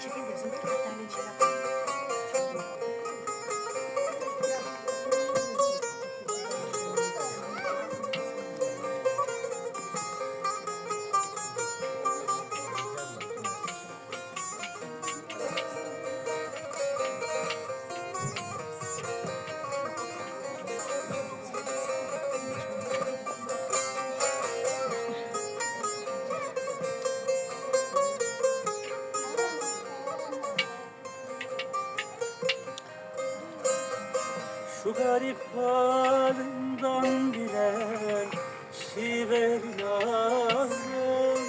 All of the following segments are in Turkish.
çekebilirsin. Şu garip halından bilen şive lazım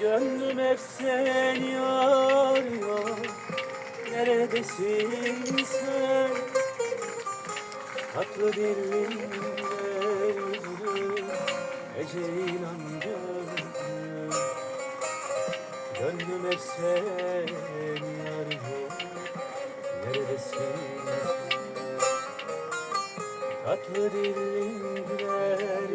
Gönlüm hep seni arıyor. Neredesin sen? Tatlı dilinle yüzlü Eceylan gözlü Gönlüm hep seni arıyor. Neredesin sen Tatlı dilin güler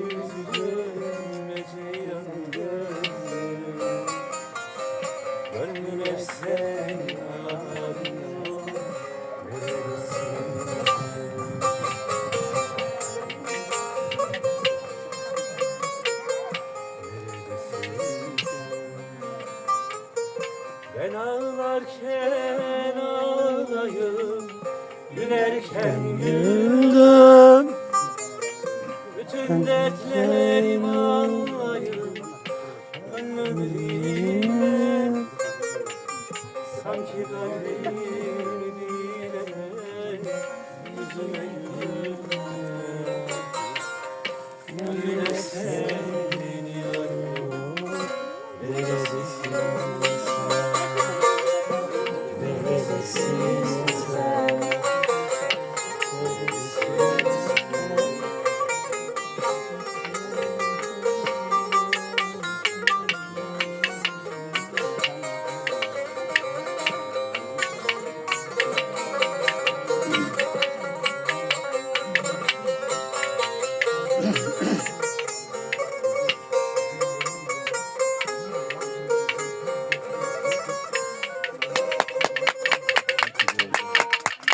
Neredesin? Neredesin? Ben ağlarken ağlayım Gülerken güldüm Şiddetlerim ağlayıp Ölmediğimde Sanki döndüğüm dile Yüzüme yürüdüm Öyle sen